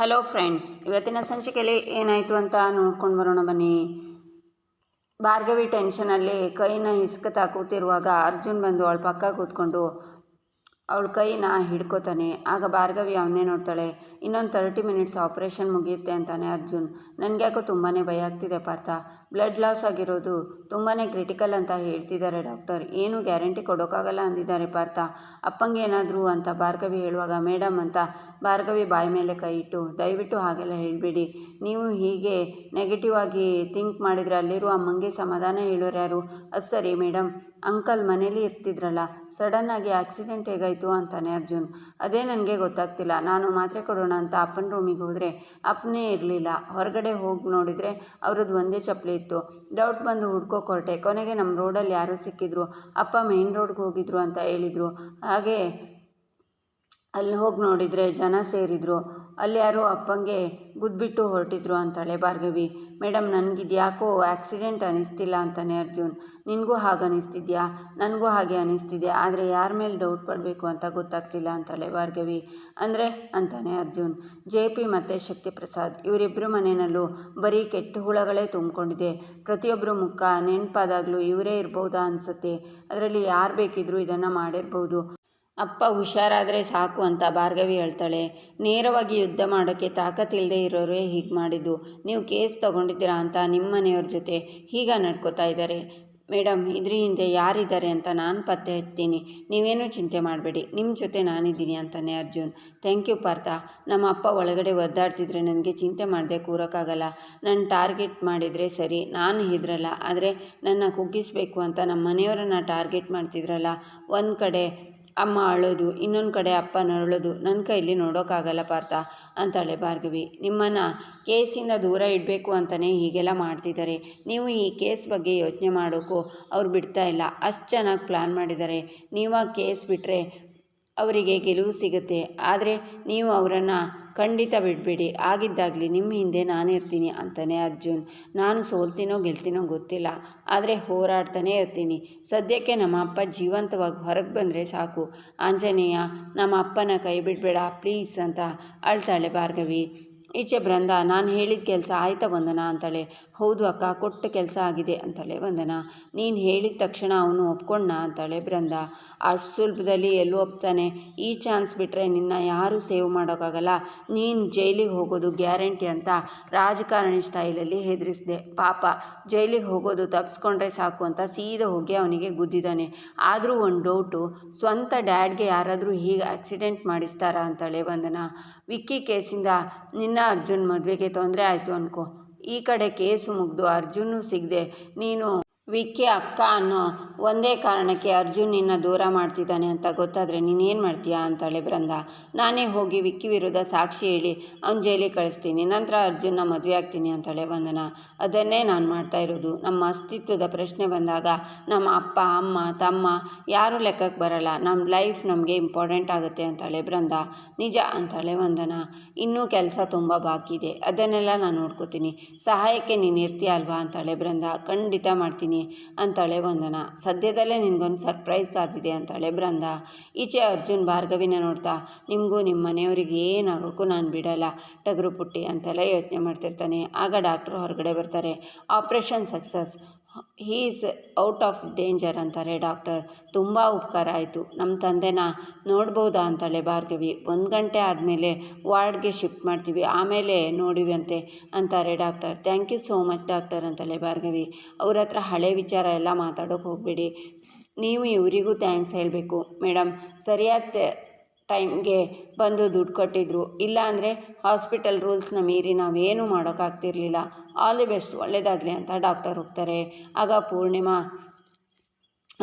Hello friends ಇವತ್ತಿನ ಸಂಚಿಕೆಯಲ್ಲಿ ಏನಾಯಿತು ಅಂತ ನೋಡ್ಕೊಂಡು ಬರೋಣ ಬನ್ನಿ. ಭಾರ್ಗವಿ ಟೆನ್ಷನಲ್ಲಿ ಕೈನ ಹಿಸ್ಕತಾ ಕೂತಿರುವಾಗ ಅರ್ಜುನ್ ಬಂದು ಅವಳ ಪಕ್ಕ ಕೂತ್ಕೊಂಡು ಅವಳ ಕೈನ ಹಿಡ್ಕೋತಾನೆ. ಆಗ ಭಾರ್ಗವಿ ಅವನ್ನೇ ನೋಡ್ತಾಳೆ, ಇನ್ನೊಂದು ತರ್ಟಿ ಮಿನಿಟ್ಸ್ ಆಪ್ರೇಷನ್ ಮುಗಿಯುತ್ತೆ ಅಂತಾನೆ ಅರ್ಜುನ್. ನನಗೆ ಯಾಕೋ ತುಂಬಾ ಭಯ ಆಗ್ತಿದೆ ಪಾರ್ಥ. ಬ್ಲಡ್ ಲಾಸ್ ಆಗಿರೋದು ತುಂಬಾ ಕ್ರಿಟಿಕಲ್ ಅಂತ ಹೇಳ್ತಿದ್ದಾರೆ ಡಾಕ್ಟರ್ ಏನು ಗ್ಯಾರಂಟಿ ಕೊಡೋಕ್ಕಾಗಲ್ಲ ಅಂದಿದ್ದಾರೆ ಪಾರ್ಥ. ಅಪ್ಪಂಗೆ ಏನಾದರೂ ಅಂತ ಭಾರ್ಗವಿ ಹೇಳುವಾಗ ಮೇಡಮ್ ಅಂತ ಭಾರ್ಗವಿ ಬಾಯಿ ಮೇಲೆ ಕೈ ಇಟ್ಟು, ದಯವಿಟ್ಟು ಹಾಗೆಲ್ಲ ಹೇಳಬೇಡಿ. ನೀವು ಹೀಗೆ ನೆಗೆಟಿವ್ ಆಗಿ ಥಿಂಕ್ ಮಾಡಿದರೆ ಅಲ್ಲಿರುವ ಅಮ್ಮಂಗೆ ಸಮಾಧಾನ ಹೇಳೋರು ಯಾರು? ಅದು ಸರಿ ಮೇಡಮ್ ಅಂಕಲ್ ಮನೇಲಿ ಇರ್ತಿದ್ರಲ್ಲ ಸಡನ್ನಾಗಿ ಆಕ್ಸಿಡೆಂಟ್ ಹೇಗಾಯಿತು? ಅಂತಾನೆ ಅರ್ಜುನ್. ಅದೇ ನನಗೆ ಗೊತ್ತಾಗ್ತಿಲ್ಲ. ನಾನು ಮಾತ್ರೆ ಕೊಡೋಣ ಅಂತ ಅಪ್ಪನ ರೂಮಿಗೆ ಹೋದರೆ ಅಪ್ಪನೇ ಇರಲಿಲ್ಲ. ಹೊರಗಡೆ ಹೋಗಿ ನೋಡಿದರೆ ಅವ್ರದ್ದು ಒಂದೇ ಚಪ್ಪಲಿ ಇತ್ತು. ಡೌಟ್ ಬಂದು ಹುಡ್ಕೋ ಕೊರಟೆ. ಕೊನೆಗೆ ನಮ್ಮ ರೋಡಲ್ಲಿ ಯಾರೋ ಸಿಕ್ಕಿದ್ರು. ಅಪ್ಪ ಮೇನ್ ರೋಡ್ಗೆ ಹೋಗಿದ್ರು ಅಂತ ಹೇಳಿದರು. ಹಾಗೆ ಅಲ್ಲಿ ಹೋಗಿ ನೋಡಿದರೆ ಜನ ಸೇರಿದ್ರು. ಅಲ್ಲಿ ಯಾರೋ ಅಪ್ಪಂಗೆ ಗುದ್ದುಬಿಟ್ಟು ಹೊರಟಿದ್ರು ಅಂತಾಳೆ ಭಾರ್ಗವಿ. ಮೇಡಮ್ ನನಗಿದು ಯಾಕೋ ಆಕ್ಸಿಡೆಂಟ್ ಅನ್ನಿಸ್ತಿಲ್ಲ ಅಂತಾನೆ ಅರ್ಜುನ್. ನಿನಗೂ ಹಾಗೆ ಅನ್ನಿಸ್ತಿದ್ಯಾ ನನಗೂ ಹಾಗೆ ಅನ್ನಿಸ್ತಿದೆ ಆದರೆ ಯಾರ ಮೇಲೆ ಡೌಟ್ ಪಡಬೇಕು ಅಂತ ಗೊತ್ತಾಗ್ತಿಲ್ಲ ಅಂತಾಳೆ ಭಾರ್ಗವಿ. ಅಂದರೆ? ಅಂತಾನೆ ಅರ್ಜುನ್. ಜೆ ಪಿ ಮತ್ತು ಶಕ್ತಿ ಪ್ರಸಾದ್ ಇವರಿಬ್ಬರ ಮನೆಯಲ್ಲೂ ಬರೀ ಕೆಟ್ಟ ಹುಳಗಳೇ ತುಂಬಿಕೊಂಡಿದೆ. ಪ್ರತಿಯೊಬ್ಬರ ಮುಖ, ನೆನಪಾದಾಗಲೂ ಇವರೇ ಇರ್ಬೋದಾ ಅನಿಸುತ್ತೆ. ಅದರಲ್ಲಿ ಯಾರು ಬೇಕಿದ್ದರೂ ಇದನ್ನು ಮಾಡಿರ್ಬೋದು. ಅಪ್ಪ ಹುಷಾರಾದರೆ ಸಾಕು ಅಂತ ಭಾರ್ಗವಿ ಹೇಳ್ತಾಳೆ. ನೇರವಾಗಿ ಯುದ್ಧ ಮಾಡೋಕ್ಕೆ ತಾಕತ್ತಿಲ್ಲದೆ ಇರೋರೇ ಹೀಗೆ ಮಾಡಿದ್ದು. ನೀವು ಕೇಸ್ ತೊಗೊಂಡಿದ್ದೀರಾ ಅಂತ ನಿಮ್ಮ ಮನೆಯವ್ರ ಜೊತೆ ಹೀಗ ನಡ್ಕೋತಾ ಇದ್ದಾರೆ. ಮೇಡಮ್ ಇದ್ರ ಹಿಂದೆ ಯಾರಿದ್ದಾರೆ ಅಂತ ನಾನು ಪತ್ತೆ ಹಚ್ತೀನಿ ನೀವೇನು ಚಿಂತೆ ಮಾಡಬೇಡಿ. ನಿಮ್ಮ ಜೊತೆ ನಾನಿದ್ದೀನಿ ಅಂತಾನೆ ಅರ್ಜುನ್. Thank you Partha. ನಮ್ಮ ಅಪ್ಪ ಒಳಗಡೆ ಒದ್ದಾಡ್ತಿದ್ರೆ ನನಗೆ ಚಿಂತೆ ಮಾಡದೆ ಕೂರೋಕ್ಕಾಗಲ್ಲ. ನನ್ನ ಟಾರ್ಗೆಟ್ ಮಾಡಿದರೆ ಸರಿ. ನಾನು ಇದ್ರಲ್ಲ ಆದರೆ ನನ್ನ ಕುಗ್ಗಿಸ್ಬೇಕು ಅಂತ ನಮ್ಮ ಮನೆಯವರನ್ನ ಟಾರ್ಗೆಟ್ ಮಾಡ್ತಿದ್ರಲ್ಲ. ಒಂದು ಕಡೆ ಅಮ್ಮ ಅಳೋದು, ಇನ್ನೊಂದು ಕಡೆ ಅಪ್ಪ ನರಳೋದು ನನ್ನ ಕೈಲಿ ನೋಡೋಕ್ಕಾಗಲ್ಲ ಪಾರ್ಥ, ಅಂತಾಳೆ ಭಾರ್ಗವಿ. ನಿಮ್ಮನ್ನು ಕೇಸಿಂದ ದೂರ ಇಡಬೇಕು ಅಂತಲೇ ಹೀಗೆಲ್ಲ ಮಾಡ್ತಿದ್ದಾರೆ. ನೀವು ಈ ಕೇಸ್ ಬಗ್ಗೆ ಯೋಚನೆ ಮಾಡೋಕ್ಕೂ ಅವ್ರು ಬಿಡ್ತಾ ಇಲ್ಲ. ಅಷ್ಟು ಚೆನ್ನಾಗಿ ಪ್ಲ್ಯಾನ್ ಮಾಡಿದ್ದಾರೆ. ನೀವು ಆ ಕೇಸ್ ಬಿಟ್ಟರೆ ಅವರಿಗೆ ಗೆಲುವು ಸಿಗುತ್ತೆ. ಆದರೆ ನೀವು ಅವರನ್ನು ಖಂಡಿತ ಬಿಡಬೇಡಿ. ಆಗಿದ್ದಾಗಲಿ ನಿಮ್ಮ ಹಿಂದೆ ನಾನಿರ್ತೀನಿ ಅಂತಾನೆ ಅರ್ಜುನ್. ನಾನು ಸೋಲ್ತೀನೋ ಗೆಲ್ತೀನೋ ಗೊತ್ತಿಲ್ಲ. ಆದರೆ ಹೋರಾಡ್ತಾನೆ ಇರ್ತೀನಿ. ಸದ್ಯಕ್ಕೆ ನಮ್ಮ ಅಪ್ಪ ಜೀವಂತವಾಗಿ ಹೊರಗೆ ಬಂದರೆ ಸಾಕು. ಆಂಜನೇಯ, ನಮ್ಮ ಅಪ್ಪನ ಕೈ ಬಿಡಬೇಡ. ಪ್ಲೀಸ್ ಅಂತ ಅಳ್ತಾಳೆ ಭಾರ್ಗವಿ. ಈಚೆ ಬೃಂದ, ನಾನು ಹೇಳಿದ ಕೆಲಸ ಆಯ್ತಾ ವಂದನ? ಅಂತಾಳೆ. ಹೌದು ಅಕ್ಕ, ಕೊಟ್ಟ ಕೆಲಸ ಆಗಿದೆ ಅಂತಾಳೆ. ವಂದನ, ನೀನು ಹೇಳಿದ ತಕ್ಷಣ ಅವನು ಒಪ್ಕೊಂಡ ಅಂತಾಳೆ ಬೃಂದ. ಅಷ್ಟು ಸುಲಭದಲ್ಲಿ ಎಲ್ಲೂ ಒಪ್ತಾನೆ. ಈ ಚಾನ್ಸ್ ಬಿಟ್ಟರೆ ನಿನ್ನ ಯಾರೂ ಸೇವ್ ಮಾಡೋಕ್ಕಾಗಲ್ಲ. ನೀನು ಜೈಲಿಗೆ ಹೋಗೋದು ಗ್ಯಾರಂಟಿ ಅಂತ ರಾಜಕಾರಣಿ ಸ್ಟೈಲಲ್ಲಿ ಹೆದರಿಸಿದೆ. ಪಾಪ, ಜೈಲಿಗೆ ಹೋಗೋದು ತಪ್ಪಿಸ್ಕೊಂಡ್ರೆ ಸಾಕು ಅಂತ ಸೀದಾ ಹೋಗಿ ಅವನಿಗೆ ಗುದ್ದಿದ್ದಾನೆ ಆದರೂ ಒಂದು ಡೌಟು, ಸ್ವಂತ ಡ್ಯಾಡ್ಗೆ ಯಾರಾದರೂ ಹೀಗೆ ಆಕ್ಸಿಡೆಂಟ್ ಮಾಡಿಸ್ತಾರಾ? ಅಂತಾಳೆ ವಂದನ. ವಿಕ್ಕಿ ಕೇಸಿಂದ ನಿನ್ನ ಅರ್ಜುನ್ ಮದುವೆಗೆ ತೊಂದರೆ ಆಯಿತು ಅನ್ಕೋ. ಈ ಕಡೆ ಕೇಸು ಮುಗಿದು ಅರ್ಜುನೂ ಸಿಗದೆ ನೀನು ವಿಕ್ಕಿ ಅಕ್ಕ ಅನ್ನೋ ಒಂದೇ ಕಾರಣಕ್ಕೆ ಅರ್ಜುನ್ ನಿನ್ನ ದೂರ ಮಾಡ್ತಿದ್ದಾನೆ ಅಂತ ಗೊತ್ತಾದರೆ ನೀನೇನು ಮಾಡ್ತೀಯಾ ಅಂತಾಳೆ ಬೃಂದ. ನಾನೇ ಹೋಗಿ ವಿಕ್ಕಿ ವಿರುದ್ಧ ಸಾಕ್ಷಿ ಹೇಳಿ ಅವ್ನ ಜೈಲಿಗೆ ಕಳಿಸ್ತೀನಿ. ನಂತರ ಅರ್ಜುನ್ನ ಮದುವೆ ಆಗ್ತೀನಿ ಅಂತಾಳೆ ವಂದನ. ಅದನ್ನೇ ನಾನು ಮಾಡ್ತಾ ಇರೋದು. ನಮ್ಮ ಅಸ್ತಿತ್ವದ ಪ್ರಶ್ನೆ ಬಂದಾಗ ನಮ್ಮ ಅಪ್ಪ, ಅಮ್ಮ, ತಮ್ಮ ಯಾರೂ ಲೆಕ್ಕಕ್ಕೆ ಬರಲ್ಲ. ನಮ್ಮ ಲೈಫ್ ನಮಗೆ ಇಂಪಾರ್ಟೆಂಟ್ ಆಗುತ್ತೆ ಅಂತಾಳೆ ಬೃಂದ. ನಿಜ ಅಂತಾಳೆ ವಂದನ. ಇನ್ನೂ ಕೆಲಸ ತುಂಬ ಬಾಕಿ ಇದೆ ಅದನ್ನೆಲ್ಲ ನಾನು ನೋಡ್ಕೋತೀನಿ. ಸಹಾಯಕ್ಕೆ ನೀನು ಇರ್ತೀಯ ಅಲ್ವಾ ಅಂತಾಳೆ ಬೃಂದ ಖಂಡಿತ ಮಾಡ್ತೀನಿ. ಅಂತಾಳೆ ವಂದನ. ಸದ್ಯದಲ್ಲೇ ನಿನಗೊಂದು ಸರ್ಪ್ರೈಸ್ ಕಾದಿದೆ ಅಂತಾಳೆ ಬೃಂದ. ಈಚೆ ಅರ್ಜುನ್ ಭಾರ್ಗವಿನ ನೋಡ್ತಾ, ನಿಮಗೂ ನಿಮ್ಮ ಮನೆಯವರಿಗೆ ಏನಾಗೋಕ್ಕೂ ನಾನು ಬಿಡಲ್ಲ, ಟಗರು ಪುಟ್ಟಿ ಅಂತೆಲ್ಲ ಯೋಚನೆ ಮಾಡ್ತಿರ್ತಾನೆ. ಆಗ ಡಾಕ್ಟ್ರು ಹೊರಗಡೆ ಬರ್ತಾರೆ. Operation success. He is out of danger ಅಂತಾರೆ ಡಾಕ್ಟರ್ ತುಂಬ ಉಪಕಾರ ಆಯಿತು. ನಮ್ಮ ತಂದೆನ ನೋಡ್ಬೋದಾ ಅಂತಾಳೆ ಭಾರ್ಗವಿ. ಒಂದು ಗಂಟೆ ಆದಮೇಲೆ ವಾರ್ಡ್ಗೆ ಶಿಫ್ಟ್ ಮಾಡ್ತೀವಿ. ಆಮೇಲೆ ನೋಡಿವಂತೆ ಅಂತಾರೆ doctor thank you so much doctor ಅಂತಾಳೆ ಭಾರ್ಗವಿ. ಅವ್ರ ಹತ್ರ ಹಳೆ ವಿಚಾರ ಎಲ್ಲ ಮಾತಾಡೋಕೆ ಹೋಗಬೇಡಿ. ನೀವು ಇವರಿಗೂ ಥ್ಯಾಂಕ್ಸ್ ಹೇಳಬೇಕು. ಮೇಡಮ್ ಸರಿಯಾದ ಟೈಮ್ಗೆ ಬಂದು ದುಡ್ಡು ಕೊಟ್ಟಿದ್ರು. ಇಲ್ಲಾಂದರೆ ಹಾಸ್ಪಿಟಲ್ ರೂಲ್ಸ್ನ ಮೀರಿ ನಾವೇನು ಮಾಡೋಕ್ಕಾಗ್ತಿರ್ಲಿಲ್ಲ. ಆಲ್ ದಿ ಬೆಸ್ಟ್ ಒಳ್ಳೆಯದಾಗಲಿ ಅಂತ ಡಾಕ್ಟರ್ ಹೋಗ್ತಾರೆ. ಆಗ ಪೂರ್ಣಿಮಾ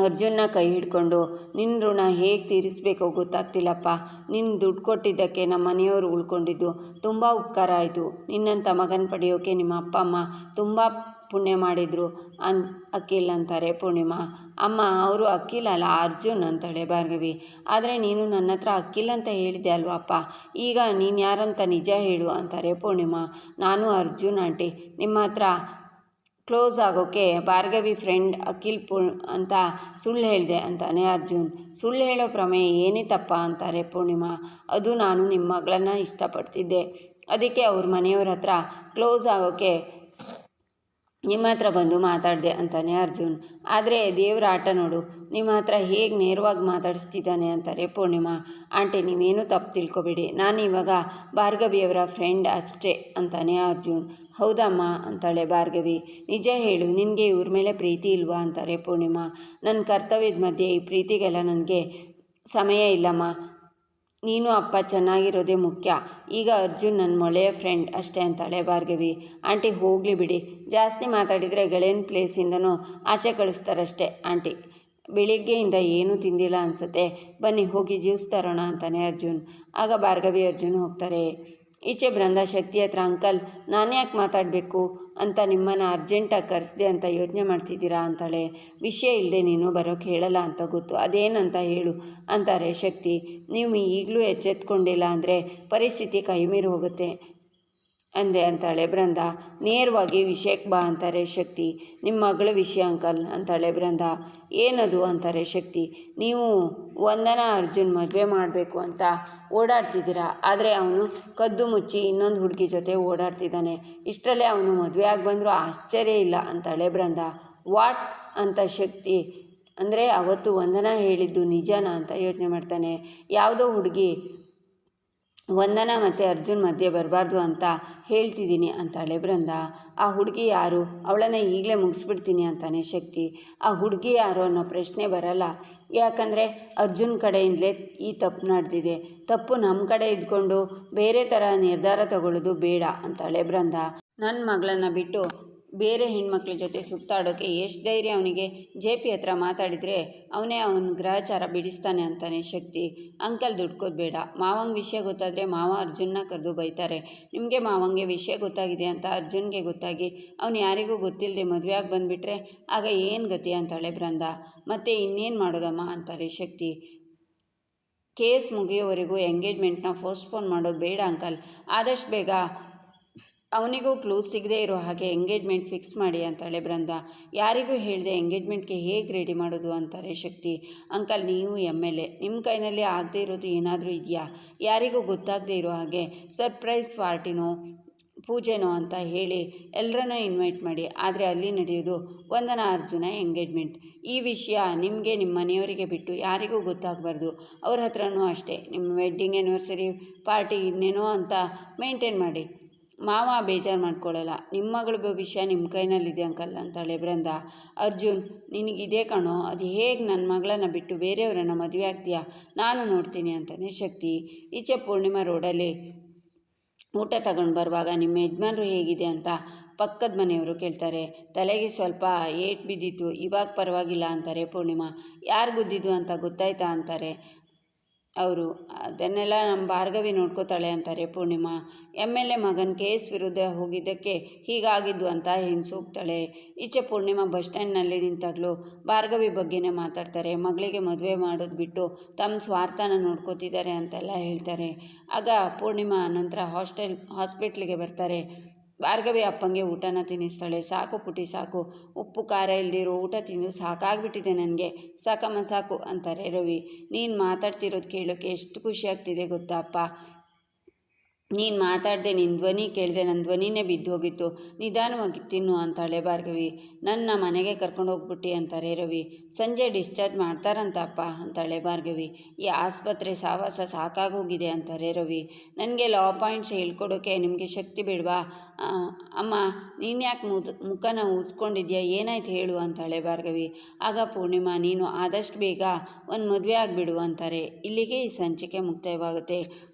ಅರ್ಜುನ್ನ ಕೈ ಹಿಡ್ಕೊಂಡು ನಿನ್ನ ಋಣ ಹೇಗೆ ತೀರಿಸಬೇಕೋ ಗೊತ್ತಾಗ್ತಿಲ್ಲಪ್ಪ. ನಿನ್ನ ದುಡ್ಡು ಕೊಟ್ಟಿದ್ದಕ್ಕೆ ನಮ್ಮ ಮನೆಯವರು ಉಳ್ಕೊಂಡಿದ್ದು ತುಂಬ ಉಪಕಾರ ಆಯಿತು. ನಿನ್ನಂಥ ಮಗನ ಪಡೆಯೋಕೆ ನಿಮ್ಮ ಅಪ್ಪ, ಅಮ್ಮ ತುಂಬ ಪುಣ್ಯ ಮಾಡಿದರು ಅನ್, ಅಖಿಲ್ ಅಂತಾರೆ ಪೂರ್ಣಿಮಾ. ಅಮ್ಮ, ಅವರು ಅಖಿಲ್ ಅಲ್ಲ, ಅರ್ಜುನ್ ಅಂತಾಳೆ ಭಾರ್ಗವಿ. ಆದರೆ ನೀನು ನನ್ನ ಹತ್ರ ಅಖಿಲ್ ಅಂತ ಹೇಳಿದೆ ಅಲ್ವಾ ಅಪ್ಪ ಈಗ ನೀನು ಯಾರಂತ ನಿಜ ಹೇಳು ಅಂತಾರೆ ಪೂರ್ಣಿಮಾ. ನಾನು ಅರ್ಜುನ್ ಆಂಟಿ. ನಿಮ್ಮ ಹತ್ರ ಕ್ಲೋಸ್ ಆಗೋಕ್ಕೆ ಭಾರ್ಗವಿ ಫ್ರೆಂಡ್ ಅಖಿಲ್ ಪು, ಅಂತ ಸುಳ್ಳು ಹೇಳಿದೆ ಅಂತಾನೆ ಅರ್ಜುನ್. ಸುಳ್ಳು ಹೇಳೋ ಪ್ರಮೇಯ ಏನಿತ್ತಪ್ಪ ಅಂತಾರೆ ಪೂರ್ಣಿಮಾ. ಅದು ನಾನು ನಿಮ್ಮ ಮಗಳನ್ನ ಇಷ್ಟಪಡ್ತಿದ್ದೆ. ಅದಕ್ಕೆ ಅವ್ರ ಮನೆಯವ್ರ ಹತ್ರ ಕ್ಲೋಸ್ ಆಗೋಕ್ಕೆ ನಿಮ್ಮ ಹತ್ರ ಬಂದು ಮಾತಾಡಿದೆ ಅಂತಾನೆ ಅರ್ಜುನ್. ಆದರೆ ದೇವ್ರ ಆಟ ನೋಡು, ನಿಮ್ಮ ಹತ್ರ ಹೇಗೆ ನೇರವಾಗಿ ಮಾತಾಡಿಸ್ತಿದ್ದಾನೆ ಅಂತಾರೆ ಪೂರ್ಣಿಮಾ. ಆಂಟಿ, ನೀವೇನು ತಪ್ಪು ತಿಳ್ಕೊಬೇಡಿ. ನಾನು ಇವಾಗ ಭಾರ್ಗವಿಯವರ ಫ್ರೆಂಡ್ ಅಷ್ಟೇ ಅಂತಾನೆ ಅರ್ಜುನ್. ಹೌದಮ್ಮ ಅಂತಾಳೆ ಭಾರ್ಗವಿ. ನಿಜ ಹೇಳು, ನಿನಗೆ ಇವ್ರ ಮೇಲೆ ಪ್ರೀತಿ ಇಲ್ವಾ ಅಂತಾರೆ ಪೂರ್ಣಿಮಾ. ನನ್ನ ಕರ್ತವ್ಯದ ಮಧ್ಯೆ ಈ ಪ್ರೀತಿಗೆಲ್ಲ ನನಗೆ ಸಮಯ ಇಲ್ಲಮ್ಮ. ನೀನು ಅಪ್ಪ ಚೆನ್ನಾಗಿರೋದೇ ಮುಖ್ಯ. ಈಗ ಅರ್ಜುನ್ ನನ್ನ ಮೊಳೆಯ ಫ್ರೆಂಡ್ ಅಷ್ಟೇ ಅಂತಾಳೆ ಭಾರ್ಗವಿ. ಆಂಟಿ ಹೋಗಲಿ ಬಿಡಿ. ಜಾಸ್ತಿ ಮಾತಾಡಿದರೆ ಗೆಳೆಯನ ಪ್ಲೇಸಿಂದನೂ ಆಚೆ ಕಳಿಸ್ತಾರಷ್ಟೇ ಆಂಟಿ. ಬೆಳಿಗ್ಗೆಯಿಂದ ಏನೂ ತಿಂದಿಲ್ಲ ಅನಿಸುತ್ತೆ. ಬನ್ನಿ ಹೋಗಿ ಜ್ಯೂಸ್ ತರೋಣ ಅಂತಾನೆ ಅರ್ಜುನ್. ಆಗ ಭಾರ್ಗವಿ ಅರ್ಜುನ್ ಹೋಗ್ತಾರೆ. ಈಚೆ ಬೃಂದ, ಶಕ್ತಿ ಹತ್ರ ಅಂಕಲ್, ನಾನೇ ಯಾಕೆ ಮಾತಾಡಬೇಕು? ಅಂತ ನಿಮ್ಮನ್ನು ಅರ್ಜೆಂಟಾಗಿ ಕರೆಸಿದೆ ಅಂತ ಯೋಚನೆ ಮಾಡ್ತಿದ್ದೀರಾ ಅಂತಾಳೆ. ವಿಷಯ ಇಲ್ಲದೆ ನೀನು ಬರೋಕ್ಕೆ ಹೇಳಲ್ಲ ಅಂತ ಗೊತ್ತು. ಅದೇನಂತ ಹೇಳು ಅಂತಾರೆ ಶಕ್ತಿ. ನೀವು ಈಗಲೂ ಎಚ್ಚೆತ್ಕೊಂಡಿಲ್ಲ ಅಂದರೆ ಪರಿಸ್ಥಿತಿ ಕೈಮೀರಿ ಹೋಗುತ್ತೆ. ಅಂದೆ ಅಂತಾಳೆ ಬೃಂದ ನೇರವಾಗಿ ವಿಷಯಕ್ಕೆ ಬಾ ಅಂತಾರೆ ಶಕ್ತಿ. ನಿಮ್ಮ ಮಗಳ ವಿಷಯ ಅಂಕಲ್, ಅಂತಾಳೆ ಬೃಂದ ಏನದು? ಅಂತಾರೆ ಶಕ್ತಿ. ನೀವು ವಂದನ ಅರ್ಜುನ್ ಮದುವೆ ಮಾಡಬೇಕು ಅಂತ ಓಡಾಡ್ತಿದ್ದೀರಾ, ಆದರೆ ಅವನು ಕದ್ದು ಮುಚ್ಚಿ ಇನ್ನೊಂದು ಹುಡುಗಿ ಜೊತೆ ಓಡಾಡ್ತಿದ್ದಾನೆ. ಇಷ್ಟರಲ್ಲೇ ಅವನು ಮದುವೆ ಆಗಿ ಬಂದರೂ ಆಶ್ಚರ್ಯ ಇಲ್ಲ, ಅಂತಾಳೆ ಬೃಂದ ವಾಟ್? ಅಂತ ಶಕ್ತಿ, ಅಂದರೆ ಅವತ್ತು ವಂದನ ಹೇಳಿದ್ದು ನಿಜನಾ? ಅಂತ ಯೋಚನೆ ಮಾಡ್ತಾನೆ. ಯಾವುದೋ ಹುಡುಗಿ ವಂದನ ಮತ್ತು ಅರ್ಜುನ್ ಮಧ್ಯೆ ಬರಬಾರ್ದು ಅಂತ ಹೇಳ್ತಿದ್ದೀನಿ ಅಂತಾಳೆ ಬೃಂದ. ಆ ಹುಡುಗಿ ಯಾರು? ಅವಳನ್ನು ಈಗಲೇ ಮುಗಿಸ್ಬಿಡ್ತೀನಿ ಅಂತಾನೆ ಶಕ್ತಿ. ಆ ಹುಡುಗಿ ಯಾರು ಅನ್ನೋ ಪ್ರಶ್ನೆ ಬರಲ್ಲ. ಯಾಕಂದರೆ ಅರ್ಜುನ್ ಕಡೆಯಿಂದಲೇ ಈ ತಪ್ಪು ನಡೆದಿದೆ. ತಪ್ಪು ನಮ್ಮ ಕಡೆ ಇದ್ಕೊಂಡು ಬೇರೆ ಥರ ನಿರ್ಧಾರ ತಗೊಳ್ಳೋದು ಬೇಡ ಅಂತಾಳೆ ಬೃಂದ. ನನ್ನ ಮಗಳನ್ನು ಬಿಟ್ಟು ಬೇರೆ ಹೆಣ್ಮಕ್ಳ ಜೊತೆ ಸುತ್ತಾಡೋಕ್ಕೆ ಎಷ್ಟು ಧೈರ್ಯ ಅವನಿಗೆ? ಜೆ ಪಿ ಹತ್ರ ಮಾತಾಡಿದರೆ ಅವನೇ ಅವನ ಗ್ರಹಚಾರ ಬಿಡಿಸ್ತಾನೆ ಅಂತಾನೆ ಶಕ್ತಿ. ಅಂಕಲ್ ದುಡ್ಕೋದು ಬೇಡ ಮಾವಂಗೆ ವಿಷಯ ಗೊತ್ತಾದರೆ ಮಾವ ಅರ್ಜುನ್ನ ಕರೆದು ಬೈತಾರೆ. ನಿಮಗೆ ಮಾವಂಗೆ ವಿಷಯ ಗೊತ್ತಾಗಿದೆ ಅಂತ ಅರ್ಜುನ್ಗೆ ಗೊತ್ತಾಗಿ ಅವನು ಯಾರಿಗೂ ಗೊತ್ತಿಲ್ಲದೆ ಮದುವೆಯಾಗಿ ಬಂದುಬಿಟ್ರೆ ಆಗ ಏನು ಗತಿ ಅಂತಾಳೆ ಬೃಂದ. ಮತ್ತೆ ಇನ್ನೇನು ಮಾಡೋದಮ್ಮ ಅಂತಾರೆ ಶಕ್ತಿ. ಕೇಸ್ ಮುಗಿಯೋವರೆಗೂ ಎಂಗೇಜ್ಮೆಂಟ್ನ ಪೋಸ್ಟ್ಪೋನ್ ಮಾಡೋದು ಬೇಡ ಅಂಕಲ್. ಆದಷ್ಟು ಬೇಗ ಅವನಿಗೂ ಕ್ಲೂ ಸಿಗದೆ ಇರೋ ಹಾಗೆ ಎಂಗೇಜ್ಮೆಂಟ್ ಫಿಕ್ಸ್ ಮಾಡಿ ಅಂತಾಳೆ ಬೃಂದ. ಯಾರಿಗೂ ಹೇಳಿದೆ ಎಂಗೇಜ್ಮೆಂಟ್ಗೆ ಹೇಗೆ ರೆಡಿ ಮಾಡೋದು ಅಂತಾರೆ ಶಕ್ತಿ. ಅಂಕಲ್ ನೀವು ಎಂ ಎಲ್ ಎ ನಿಮ್ಮ ಕೈನಲ್ಲಿ ಆಗದೇ ಇರೋದು ಏನಾದರೂ ಇದೆಯಾ? ಯಾರಿಗೂ ಗೊತ್ತಾಗದೇ ಇರೋ ಹಾಗೆ ಸರ್ಪ್ರೈಸ್ ಪಾರ್ಟಿನೋ ಪೂಜೆನೋ ಅಂತ ಹೇಳಿ ಎಲ್ಲರನ್ನೂ ಇನ್ವೈಟ್ ಮಾಡಿ. ಆದರೆ ಅಲ್ಲಿ ನಡೆಯೋದು ವಂದನ ಅರ್ಜುನ ಎಂಗೇಜ್ಮೆಂಟ್ ಈ ವಿಷಯ ನಿಮಗೆ ನಿಮ್ಮ ಮನೆಯವರಿಗೆ ಬಿಟ್ಟು ಯಾರಿಗೂ ಗೊತ್ತಾಗಬಾರ್ದು. ಅವ್ರ ಹತ್ರನೂ ಅಷ್ಟೇ. ನಿಮ್ಮ ವೆಡ್ಡಿಂಗ್ ಆ್ಯನಿವರ್ಸರಿ ಪಾರ್ಟಿ ಇನ್ನೇನೋ ಅಂತ ಮೇಂಟೈನ್ ಮಾಡಿ. ಮಾವ ಬೇಜಾರು ಮಾಡ್ಕೊಳ್ಳಲ್ಲ ನಿಮ್ಮ ಮಗಳ ಭವಿಷ್ಯ ನಿಮ್ಮ ಕೈನಲ್ಲಿದೆ ಅಂಕಲ್ ಅಂತಾಳೆ ಬೃಂದ. ಅರ್ಜುನ್, ನಿನಗಿದೇ ಕಣೋ. ಅದು ಹೇಗೆ ನನ್ನ ಮಗಳನ್ನ ಬಿಟ್ಟು ಬೇರೆಯವರನ್ನ ಮದುವೆ ಆಗ್ತೀಯಾ? ನಾನು ನೋಡ್ತೀನಿ ಅಂತಾನೆ ಶಕ್ತಿ. ಈಚೆ ಪೂರ್ಣಿಮಾ ರೋಡಲ್ಲಿ ಊಟ ತಗೊಂಡು ಬರುವಾಗ ನಿಮ್ಮ ಯಜಮಾನರು ಹೇಗಿದೆ ಅಂತ ಪಕ್ಕದ ಮನೆಯವರು ಕೇಳ್ತಾರೆ. ತಲೆಗೆ ಸ್ವಲ್ಪ ಏಟ್ ಬಿದ್ದಿತ್ತು. ಇವಾಗ ಪರವಾಗಿಲ್ಲ ಅಂತಾರೆ ಪೂರ್ಣಿಮಾ. ಯಾರು ಗುದ್ದಿದ್ದು ಅಂತ ಗೊತ್ತಾಯ್ತಾ ಅಂತಾರೆ. ಅವರು, ಅದನ್ನೆಲ್ಲ ನಮ್ಮ ಭಾರ್ಗವಿ ನೋಡ್ಕೋತಾಳೆ ಅಂತಾರೆ ಪೂರ್ಣಿಮಾ. ಎಂ ಎಲ್ ಎ ಮಗನ ಕೇಸ್ ವಿರುದ್ಧ ಹೋಗಿದ್ದಕ್ಕೆ ಹೀಗಾಗಿದ್ದು ಅಂತ ಹಿಂಸೋಗ್ತಾಳೆ ಈಚೆ ಪೂರ್ಣಿಮಾ ಬಸ್ ಸ್ಟ್ಯಾಂಡ್ನಲ್ಲಿ ನಿಂತಾಗಲೂ. ಭಾರ್ಗವಿ ಬಗ್ಗೆನೇ ಮಾತಾಡ್ತಾರೆ. ಮಗಳಿಗೆ ಮದುವೆ ಮಾಡೋದು ಬಿಟ್ಟು ತಮ್ಮ ಸ್ವಾರ್ಥನ ನೋಡ್ಕೋತಿದ್ದಾರೆ ಅಂತೆಲ್ಲ ಹೇಳ್ತಾರೆ. ಆಗ ಪೂರ್ಣಿಮಾ ನಂತರ ಹಾಸ್ಟೆಲ್, ಹಾಸ್ಪಿಟ್ಲಿಗೆ ಬರ್ತಾರೆ. ಭಾರ್ಗವಿ ಅಪ್ಪಂಗೆ ಊಟನ ತಿನ್ನಿಸ್ತಾಳೆ. ಸಾಕು ಪುಟಿ ಸಾಕು. ಉಪ್ಪು, ಖಾರ ಇಲ್ದಿರೋ ಊಟ ತಿಂದು ಸಾಕಾಗ್ಬಿಟ್ಟಿದೆ ನನಗೆ. ಸಾಕಮ್ಮ, ಸಾಕು ಅಂತಾರೆ ರವಿ. ನೀನು ಮಾತಾಡ್ತಿರೋದು ಕೇಳೋಕ್ಕೆ ಎಷ್ಟು ಖುಷಿ ಆಗ್ತಿದೆ ಗೊತ್ತಾ ಅಪ್ಪ? ನೀನು ಮಾತಾಡದೆ ನಿನ್ನ ಧ್ವನಿ ಕೇಳಿದೆ ನನ್ನ ಧ್ವನಿನೇ ಬಿದ್ದು ಹೋಗಿತ್ತು ನಿಧಾನವಾಗಿ ತಿನ್ನು ಅಂತಾಳೆ ಭಾರ್ಗವಿ. ನನ್ನ ಮನೆಗೆ ಕರ್ಕೊಂಡು ಹೋಗ್ಬಿಟ್ಟಿ ಅಂತಾರೆ ರವಿ. ಸಂಜೆ ಡಿಸ್ಚಾರ್ಜ್ ಮಾಡ್ತಾರಂತಪ್ಪ ಅಂತಾಳೆ ಭಾರ್ಗವಿ. ಈ ಆಸ್ಪತ್ರೆ ಸಾವಾಸ ಸಾಕಾಗೋಗಿದೆ ಅಂತಾರೆ ರವಿ. ನನಗೆ ಲಾ ಪಾಯಿಂಟ್ಸ್ ಹೇಳ್ಕೊಡೋಕ್ಕೆ ನಿಮಗೆ ಶಕ್ತಿ ಬಿಡ್ವಾ? ಅಮ್ಮ, ನೀನು ಯಾಕೆ ಮುದ್, ಮುಖನ ಊದ್ಕೊಂಡಿದ್ಯಾ? ಏನಾಯ್ತು ಹೇಳು ಅಂತಾಳೆ ಭಾರ್ಗವಿ. ಆಗ ಪೂರ್ಣಿಮಾ, ನೀನು ಆದಷ್ಟು ಬೇಗ ಒಂದು ಮದುವೆ ಆಗಿಬಿಡು ಅಂತಾರೆ. ಇಲ್ಲಿಗೆ ಈ ಸಂಚಿಕೆ ಮುಕ್ತಾಯವಾಗುತ್ತೆ.